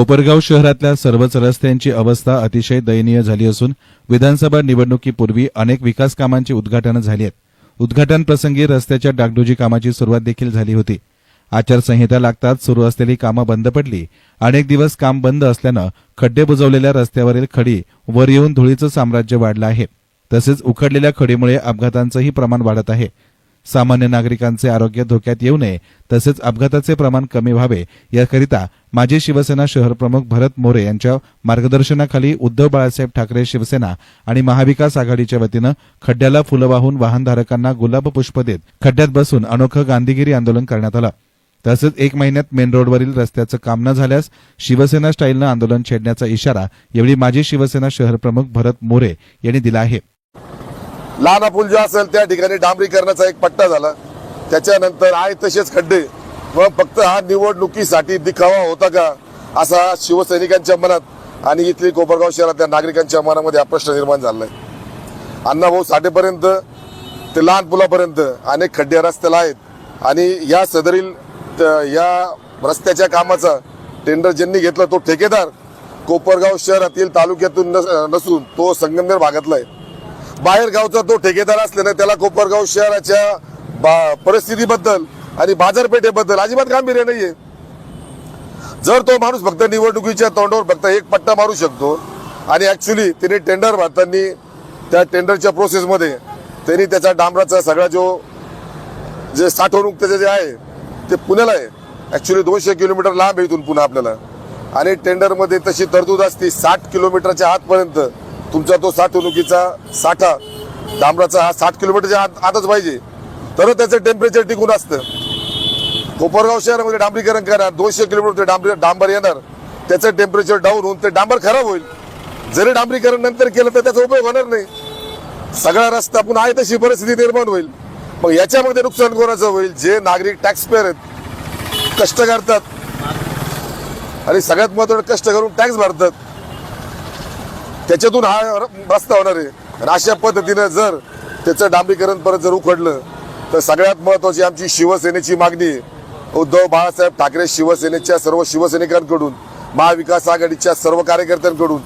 कोपरगाव शहरातल्या सर्वच रस्त्यांची अवस्था अतिशय दयनीय झाली असून विधानसभा निवडणुकीपूर्वी अनेक विकास कामांची उद्घाटनं झाली आहेत. उद्घाटन प्रसंगी रस्त्याच्या डागडुजी कामाची सुरुवात देखील झाली होती. आचारसंहिता लागताच सुरू असलेली कामं बंद पडली. अनेक दिवस काम बंद असल्यानं खड्डे बुजवलेल्या रस्त्यावरील खडी वर येऊन धुळीचं साम्राज्य वाढलं आहे. तसेच उखडलेल्या खडीमुळे अपघातांचंही प्रमाण वाढत आहे. सामान्य नागरिकांचे आरोग्य धोक्यात येऊ नये तसेच अपघाताचे प्रमाण कमी व्हावे याकरिता माजी शिवसेना शहर प्रमुख भरत मोरे यांच्या मार्गदर्शनाखाली उद्धव बाळासाहेब ठाकरे शिवसेना आणि महाविकास आघाडीच्या वतीनं खड्ड्याला फुलं वाहून वाहनधारकांना गुलाब पुष्प देत खड्ड्यात बसून अनोखं गांधीगिरी आंदोलन करण्यात आलं. तसंच एक महिन्यात मेन रोडवरील रस्त्याचं काम न झाल्यास शिवसेना स्टाईलनं आंदोलन छेडण्याचा इशारा यावेळी माजी शिवसेना शहर प्रमुख भरत मोरे यांनी दिला आहे. लहान पूल जो असेल त्या ठिकाणी डांबरीकरणाचा एक पट्टा झाला. त्याच्यानंतर आहे तसेच खड्डे. व फक्त हा निवडणुकीसाठी दिखावा होता का? असा शिवसैनिकांच्या मनात आणि इथली कोपरगाव शहरातल्या नागरिकांच्या मनामध्ये हा प्रश्न निर्माण झालाय. अण्णाभाऊ साठेपर्यंत ते लहान पुलापर्यंत अनेक खड्डे रस्त्याला आहेत. आणि या सदरील या रस्त्याच्या कामाचा टेंडर ज्यांनी घेतला तो ठेकेदार कोपरगाव शहरातील तालुक्यातून नस- नसून तो संगमनेर भागातला आहे. बाहेर गावचा तो ठेकेदार असल्यानं त्याला कोपरगाव शहराच्या बा- परिस्थितीबद्दल आणि बाजारपेठेबद्दल अजिबात गांभीर्य नाहीये. जर तो माणूस फक्त निवडणुकीच्या तोंडावर फक्त एक पट्टा मारू शकतो आणि ऍक्च्युली त्याने टेंडर भरताना त्या टेंडरच्या प्रोसेसमध्ये त्यांनी त्याचा डांबराचा सगळा जो जे साठवणूक त्याचे जे आहे ते पुण्याला आहे. ऍक्च्युली दोनशे किलोमीटर लांब आहे इथून पुन्हा आपल्याला. आणि टेंडरमध्ये तशी तरतूद असते साठ किलोमीटरच्या आतपर्यंत. तुमचा तो साठवणुकीचा साठा डांबराचा हा साठ किलोमीटरच्या आत आतच पाहिजे. तर त्याचं टेम्परेचर टिकून असतं. कोपरगाव शहरामध्ये डांबरीकरण करणार दोनशे किलोमीटर डांबरी डांबर येणार. त्याचं टेम्परेचर डाऊन होऊन ते डांबर खराब होईल. जरी डांबरीकरण नंतर केलं तर त्याचा उपयोग होणार नाही. सगळा रस्ता पुन्हा आहे तशी परिस्थिती निर्माण होईल. मग याच्यामध्ये नुकसान कोणाचं होईल? जे नागरिक टॅक्स पेअर आहेत कष्ट करतात. आणि सगळ्यात महत्वाचं कष्ट करून टॅक्स भरतात. त्याच्यातून हा रस्ता होणार आहे. आणि अशा पद्धतीनं जर त्याचं डांबरीकरण परत जर उखडलं तर सगळ्यात महत्वाची आमची शिवसेनेची मागणी आहे. उद्धव बाळासाहेब ठाकरे शिवसेनेच्या सर्व शिवसैनिकांकडून महाविकास आघाडीच्या सर्व कार्यकर्त्यांकडून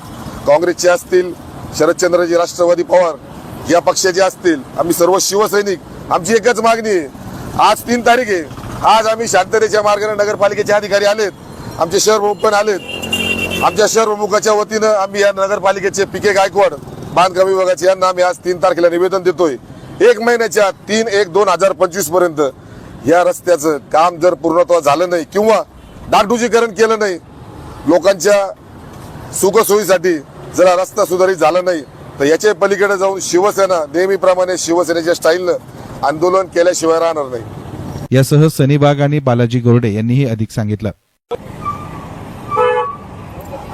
काँग्रेसचे असतील शरदचंद्रजी राष्ट्रवादी पवार या पक्षाचे असतील आम्ही सर्व शिवसैनिक आमची एकच मागणी आहे. आज तीन तारीख आहे. आज आम्ही शांततेच्या मार्गाने नगरपालिकेचे अधिकारी आलेत. आमचे शहर प्रमुख पण आलेत. आमच्या शहर प्रमुखाच्या वतीनं आम्ही या नगरपालिकेचे पिके गायकवाड बांधकाम विभागाचे यांना आम्ही आज तीन तारखेला निवेदन देतोय. एक महिन्याच्या तीन एक दोन हजार पंचवीसपर्यंत या रस्त्याचं काम जर पूर्णत्व झालं नाही किंवा डागडुजीकरण केलं नाही लोकांच्या सुखसोयीसाठी जरा रस्ता सुधारित झाला नाही तर याच्या पलीकडे जाऊन शिवसेना नेहमीप्रमाणे शिवसेनेच्या स्टाईलनं आंदोलन केल्याशिवाय राहणार नाही. यासह सनीबाग आणि बालाजी गोरडे यांनीही अधिक सांगितलं.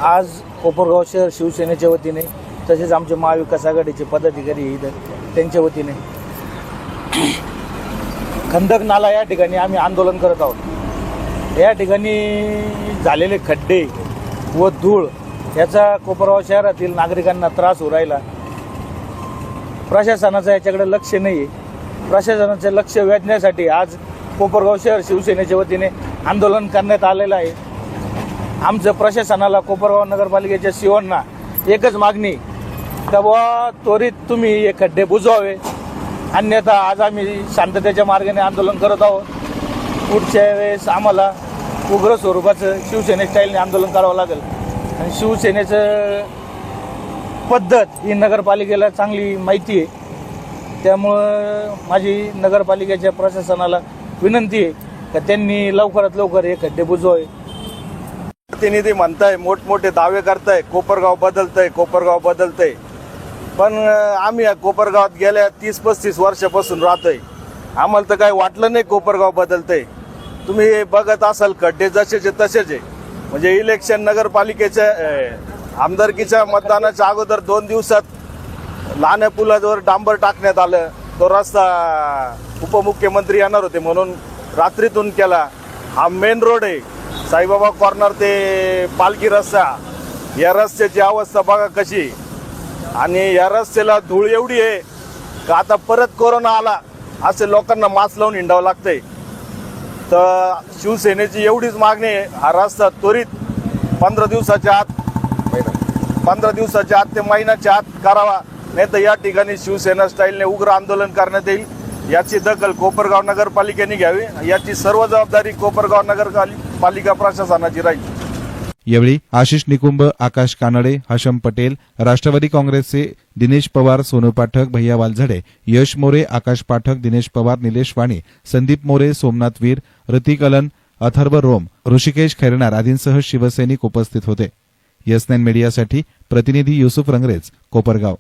आज कोपरगाव शहर शिवसेनेच्या वतीने तसेच आमचे महाविकास आघाडीचे पदाधिकारी इथं त्यांच्या वतीने. खंदक नाला या ठिकाणी आम्ही आंदोलन करत आहोत. या ठिकाणी झालेले खड्डे व धूळ याचा कोपरगाव शहरातील नागरिकांना त्रास होऊ राहिला. प्रशासनाचं याच्याकडे लक्ष नाही आहे प्रशासनाचे लक्ष वेधण्यासाठी आज कोपरगाव शहर शिवसेनेच्या वतीने आंदोलन करण्यात आलेलं आहे. आमचं प्रशासनाला कोपरगाव नगरपालिकेच्या सीओंना एकच मागणी का बुवा त्वरित तुम्ही हे खड्डे बुजवावे. अन्यथा आज आम्ही शांततेच्या मार्गाने आंदोलन करत आहोत. पुढच्या वेळेस आम्हाला उग्र स्वरूपाचं शिवसेने स्टाईलने आंदोलन करावं लागेल. आणि शिवसेनेचं पद्धत ही नगरपालिकेला चांगली माहिती आहे. त्यामुळं माझी नगरपालिकेच्या प्रशासनाला विनंती आहे का त्यांनी लवकरात लवकर हे खड्डे बुजवावे. प्रतिनिधी म्हणताय मोठमोठे दावे करताय कोपरगाव बदलतंय कोपरगाव बदलतंय. पण आम्ही या कोपरगावात गेल्या तीस पस्तीस वर्षापासून राहतोय. आम्हाला तर काही वाटलं नाही कोपरगाव बदलतंय. तुम्ही बघत असाल खड्डे जसेचे तसेच. आहे म्हणजे इलेक्शन नगरपालिकेच्या आमदारकीच्या मतदानाच्या अगोदर दोन दिवसात लहान्या पुलावर डांबर टाकण्यात आलं. तो रस्ता उपमुख्यमंत्री येणार होते म्हणून रात्रीतून केला. हा मेन रोड आहे. साईबाबा कॉर्नर ते पालखी रस्ता या रस्त्याची अवस्था बघा कशी. आणि या रस्त्याला धूळ एवढी आहे का आता परत कोरोना आला असे लोकांना मास्क लावून हिंडावं लागतंय. तर शिवसेनेची एवढीच मागणी आहे हा रस्ता त्वरित पंधरा दिवसाच्या आत पंधरा दिवसाच्या आत ते महिन्याच्या आत करावा. नाही तर या ठिकाणी शिवसेना स्टाईलने उग्र आंदोलन करण्यात येईल. याची दखल कोपरगाव नगरपालिकेने घ्यावी. याची सर्व जबाबदारी कोपरगाव नगरपालिका प्रशासनाची राहील. यावेळी आशिष निकुंभ आकाश कानडे हशम पटेल राष्ट्रवादी काँग्रेसचे दिनेश पवार सोनू पाठक भैया वालझडे यश मोरे आकाश पाठक दिनेश पवार निलेश वाणी संदीप मोरे सोमनाथ वीर ऋतिक अलन अथर्व रोम ऋषिकेश खैरनार आदींसह शिवसैनिक उपस्थित होते. यस नाईन मीडियासाठी प्रतिनिधी युसुफ रंगरेज कोपरगाव.